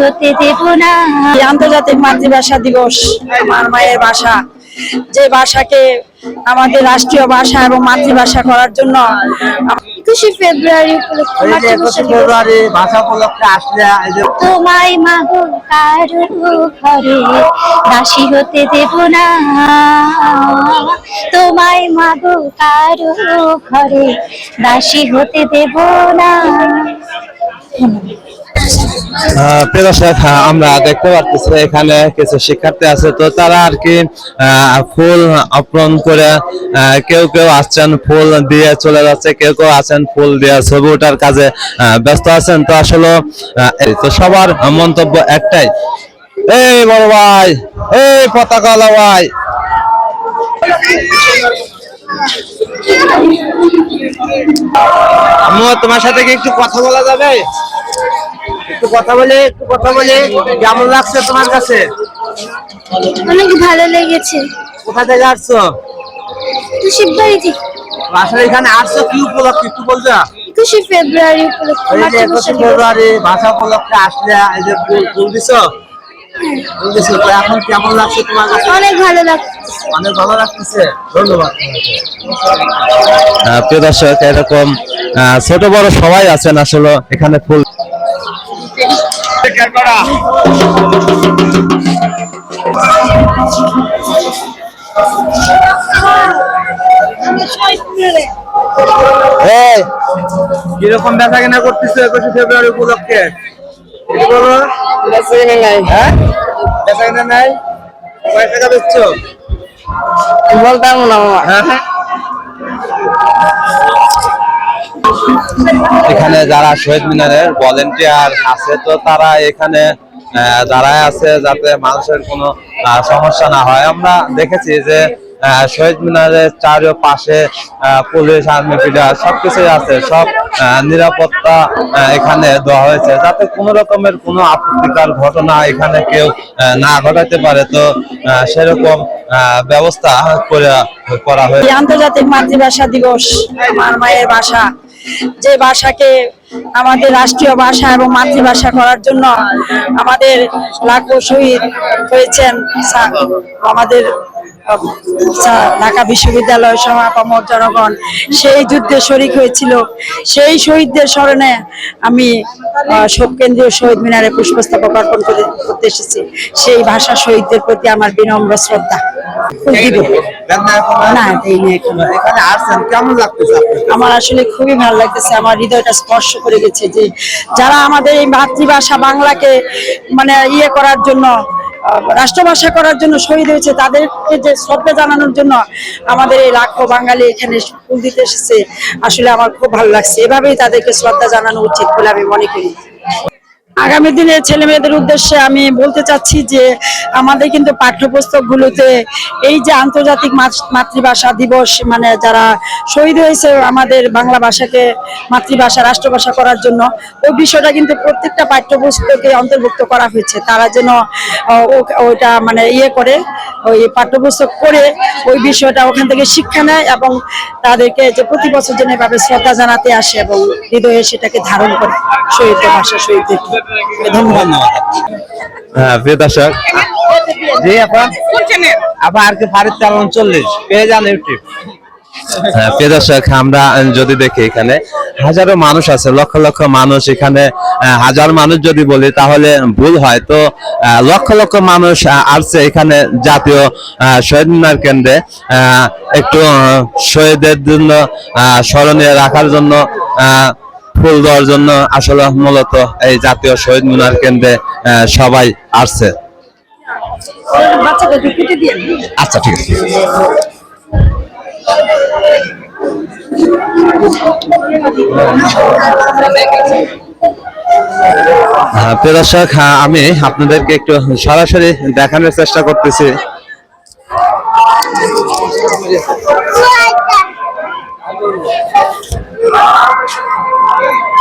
হতে না আন্তর্জাতিক মাতৃভাষা দিবস আমার মায়ের ভাষা। যে ভাষাকে আমাদের রাষ্ট্রীয় ভাষা এবং মাতৃভাষা করার জন্য একুশে ফেব্রুয়ারি ফেব্রুয়ারি ভাষা উপলক্ষে আসলে তোমায় মাগো কারও ঘরে দাসী হতে দেব না। তোমায় মাগো কারও ঘরে দাসী হতে দেব না। প্রিয় আমরা দেখতে পাচ্ছি এখানে কিছু শিক্ষার্থী আছে। তো তারা আর কি ফুল অর্পণ করে কেউ কেউ আসছেন, ফুল দিয়ে চলে যাচ্ছে, কেউ কেউ আছেন, ফুল দিয়ে ছবি ওঠার কাজে ব্যস্ত আছেন। তো আসলে তো সবার মন্তব্য একটাই। এই বড় ভাই, এই পতাকা ভাই। তোমার সাথে কি একটু কথা বলা যাবে? একটু কথা বলে একটু কথা বলে কেমন লাগছে তোমার কাছে? অনেক ভালো লেগেছে। কোথা থেকে আসছো? তো শিববাড়ি থেকে আসলে এখানে আসছো কি উপলক্ষে? একটু বলছো। একুশে ফেব্রুয়ারি উপলক্ষে একুশে ফেব্রুয়ারি ভাষা উপলক্ষে আসলে এই যে ফুল ফুল দিছো? ফুল দিছো। তো এখন কেমন লাগছে তোমার কাছে? অনেক ভালো লাগছে। অনেক ভালো লাগতেছে। ধন্যবাদ আহ, প্রিয় দর্শক এরকম আহ, ছোট বড় সবাই আছেন আসলে এখানে ফুল এই কীরকম বেচা কেনা করতেছো একুশে ফেব্রুয়ারি উপলক্ষে? বলো হ্যাঁ? বেচা কেনা নাই? কয় টাকা বেচছো বলতাম না। মামা হ্যাঁ হ্যাঁ? এখানে যারা শহীদ মিনারের ভলেন্টিয়ার আছে তো তারা এখানে দাঁড়ায় আছে যাতে মানুষের কোনো সমস্যা না হয়। আমরা দেখেছি যে শহীদ মিনারের চারো পাশে পুলিশ, আর্মি পিডার সবকিছুই আছে। সব নিরাপত্তা এখানে দেওয়া হয়েছে। যাতে কোনো রকমের কোনো আপত্তিকর ঘটনা এখানে কেউ না ঘটাতে পারে, তো সেরকম ব্যবস্থা করে হয়েছে। আন্তর্জাতিক মাতৃভাষা দিবস আমার মায়ের ভাষা। যে ভাষাকে আমাদের রাষ্ট্রীয় ভাষা এবং মাতৃভাষা করার জন্য আমাদের লাখো শহীদ হয়েছেন আমাদের ঢাকা বিশ্ববিদ্যালয় সমাপমর জনগণ, সেই যুদ্ধে শরিক হয়েছিল। সেই শহীদদের স্মরণে আমি কেন্দ্রীয় শহীদ মিনারে পুষ্পস্তবক অর্পণ করে করতে এসেছি। সেই ভাষা শহীদদের প্রতি আমার বিনম্র শ্রদ্ধা। আমার আসলে খুবই ভালো লাগতেছে, আমার হৃদয়টা স্পর্শ করে গেছে যে যারা আমাদের এই মাতৃভাষা বাংলাকে মানে ইয়ে করার জন্য রাষ্ট্রভাষা করার জন্য শহীদ হয়েছে, তাদেরকে যে শ্রদ্ধা জানানোর জন্য আমাদের এই লাখো বাঙালি এখানে ফুল দিতে এসেছে, আসলে আমার খুব ভালো লাগছে। এভাবেই তাদেরকে শ্রদ্ধা জানানো উচিত বলে আমি মনে করি। আগামী দিনে ছেলে মেয়েদের উদ্দেশ্যে আমি বলতে চাচ্ছি যে আমাদের কিন্তু পাঠ্যপুস্তকগুলোতে এই যে আন্তর্জাতিক মাত- মাতৃভাষা দিবস মানে যারা শহীদ হয়েছে আমাদের বাংলা ভাষাকে, মাতৃভাষা, রাষ্ট্রভাষা করার জন্য, ওই বিষয়টা কিন্তু প্রত্যেকটা পাঠ্যপুস্তকে অন্তর্ভুক্ত করা হয়েছে। তারা যেন ওইটা মানে ইয়ে করে, ওই পাঠ্যপুস্তক করে ওই বিষয়টা ওখান থেকে শিক্ষা নেয় এবং তাদেরকে যে প্রতি বছর যেন এভাবে শ্রদ্ধা জানাতে আসে এবং হৃদয়ে সেটাকে ধারণ করে শহীদ ভাষা, শহীদদেরকে। ধন্যবাদ। হ্যাঁ প্রিয় দর্শক জি আপা। আপা আর কি ফারিদ চালান চল্লিশ পেয়ে যান ইউটিউব। হ্যাঁ, প্রিয় দর্শক আমরা যদি দেখি এখানে হাজারো মানুষ আছে লক্ষ লক্ষ মানুষ এখানে হাজার মানুষ যদি বলি তাহলে ভুল হয়। তো লক্ষ লক্ষ মানুষ আসছে এখানে জাতীয় শহীদ মিনার কেন্দ্রে একটু শহীদের জন্য আহ, স্মরণীয় রাখার জন্য আহ, ফুল দেওয়ার জন্য আসলে মূলত এই জাতীয় শহীদ মিনার কেন্দ্রে আহ, সবাই আসছে। আচ্ছা ঠিক আছে। হ্যাঁ, প্রিয় দর্শক হ্যাঁ, আমি আপনাদেরকে একটু সরাসরি দেখানোর চেষ্টা করতেছি। Yeah.